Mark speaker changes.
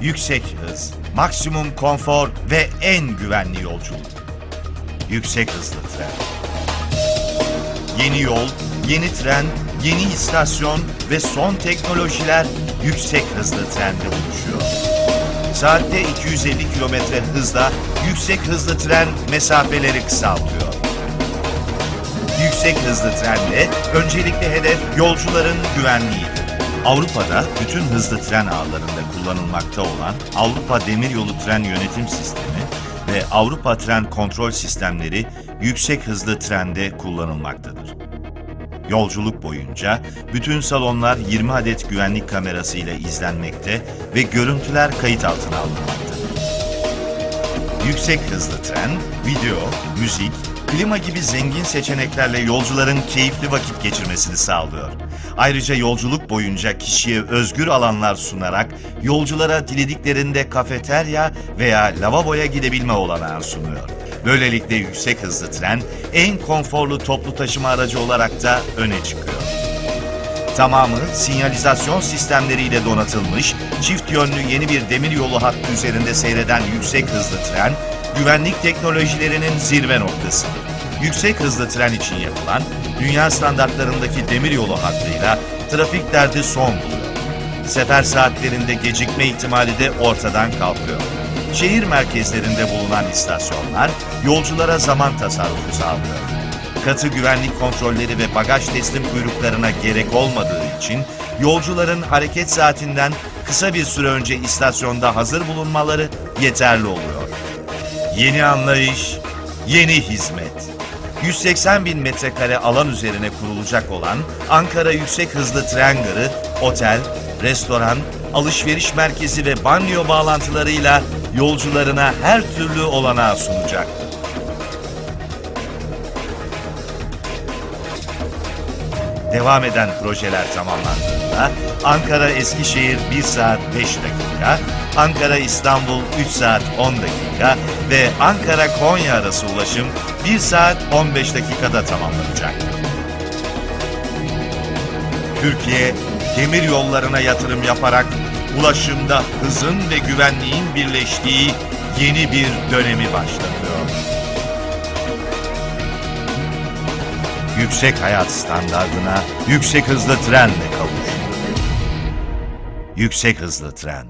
Speaker 1: yüksek hız, maksimum konfor ve en güvenli yolculuk. Yüksek hızlı tren. Yeni yol, yeni tren, yeni istasyon ve son teknolojiler yüksek hızlı trende buluşuyor. Saatte 250 kilometre hızla yüksek hızlı tren mesafeleri kısaltıyor. Yüksek hızlı trenle öncelikli hedef yolcuların güvenliğidir. Avrupa'da bütün hızlı tren ağlarında kullanılmakta olan Avrupa Demiryolu Tren Yönetim Sistemi ve Avrupa Tren Kontrol Sistemleri yüksek hızlı trende kullanılmaktadır. Yolculuk boyunca bütün salonlar 20 adet güvenlik kamerasıyla izlenmekte ve görüntüler kayıt altına alınmaktadır. Yüksek hızlı tren, video, müzik, klima gibi zengin seçeneklerle yolcuların keyifli vakit geçirmesini sağlıyor. Ayrıca yolculuk boyunca kişiye özgür alanlar sunarak yolculara dilediklerinde kafeterya veya lavaboya gidebilme olanağı sunuyor. Böylelikle yüksek hızlı tren en konforlu toplu taşıma aracı olarak da öne çıkıyor. Tamamı sinyalizasyon sistemleriyle donatılmış, çift yönlü yeni bir demiryolu hattı üzerinde seyreden yüksek hızlı tren, güvenlik teknolojilerinin zirve noktası. Yüksek hızlı tren için yapılan, dünya standartlarındaki demiryolu hattıyla trafik derdi son buluyor. Sefer saatlerinde gecikme ihtimali de ortadan kalkıyor. Şehir merkezlerinde bulunan istasyonlar yolculara zaman tasarrufu sağlıyor. Katı güvenlik kontrolleri ve bagaj teslim kuyruklarına gerek olmadığı için yolcuların hareket saatinden kısa bir süre önce istasyonda hazır bulunmaları yeterli oluyor. Yeni anlayış, yeni hizmet. 180 bin metrekare alan üzerine kurulacak olan Ankara Yüksek Hızlı Tren Garı, otel, restoran, alışveriş merkezi ve banyo bağlantılarıyla yolcularına her türlü olanağı sunacak. Devam eden projeler tamamlandığında Ankara Eskişehir 1 saat 5 dakika, Ankara İstanbul 3 saat 10 dakika ve Ankara Konya arası ulaşım 1 saat 15 dakikada tamamlanacak. Türkiye demir yollarına yatırım yaparak ulaşımda hızın ve güvenliğin birleştiği yeni bir dönemi başlatıyor. Yüksek hayat standardına yüksek hızlı trenle kavuş. Yüksek hızlı tren.